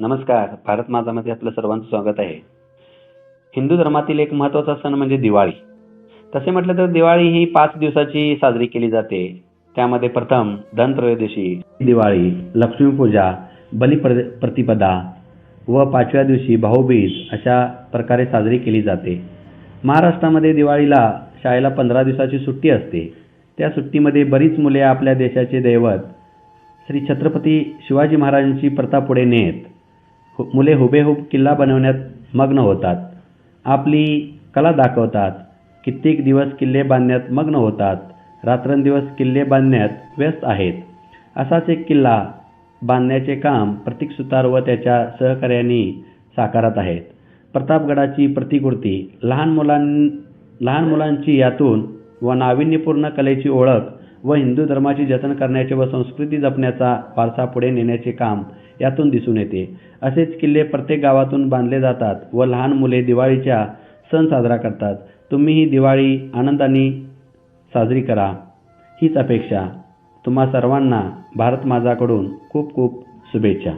नमस्कार भारत माझामध्ये आपलं सर्वांचं स्वागत आहे. हिंदू धर्मातील एक महत्त्वाचा सण म्हणजे दिवाळी. तसे म्हटलं तर दिवाळी ही पाच दिवसाची साजरी केली जाते. त्यामध्ये प्रथम धनत्रयोदशी दिवाळी लक्ष्मीपूजा बलिप्र प्रतिपदा व पाचव्या दिवशी भाऊबीज अशा प्रकारे साजरी केली जाते. महाराष्ट्रामध्ये दिवाळीला शाळेला पंधरा दिवसाची सुट्टी असते. त्या सुट्टीमध्ये बरीच मुले आपल्या देशाचे दैवत श्री छत्रपती शिवाजी महाराजांची प्रथा पुढे नेत हु- मुले हुबेहूब किल्ला बनवण्यात मग्न होतात. आपली कला दाखवतात. कित्येक दिवस किल्ले बांधण्यात मग्न होतात. रात्रंदिवस किल्ले बांधण्यात व्यस्त आहेत. असाच एक किल्ला बांधण्याचे काम प्रतीक सुतार व त्याच्या सहकार्यांनी साकारत आहेत. प्रतापगडाची प्रतिकृती लहान मुलां लहान मुलांची यातून व नाविन्यपूर्ण कलेची ओळख व हिंदू धर्माची जतन करण्याचे व संस्कृती जपण्याचा वारसा पुढे नेण्याचे काम यातून दिसून येते. असेच किल्ले प्रत्येक गावातून बांधले जातात व लहान मुले दिवाळीच्या सण साजरा करतात. तुम्ही ही दिवाळी आनंदाने साजरी करा. हीच अपेक्षा. तुम्हा सर्वांना भारत माझाकडून खूप खूप शुभेच्छा.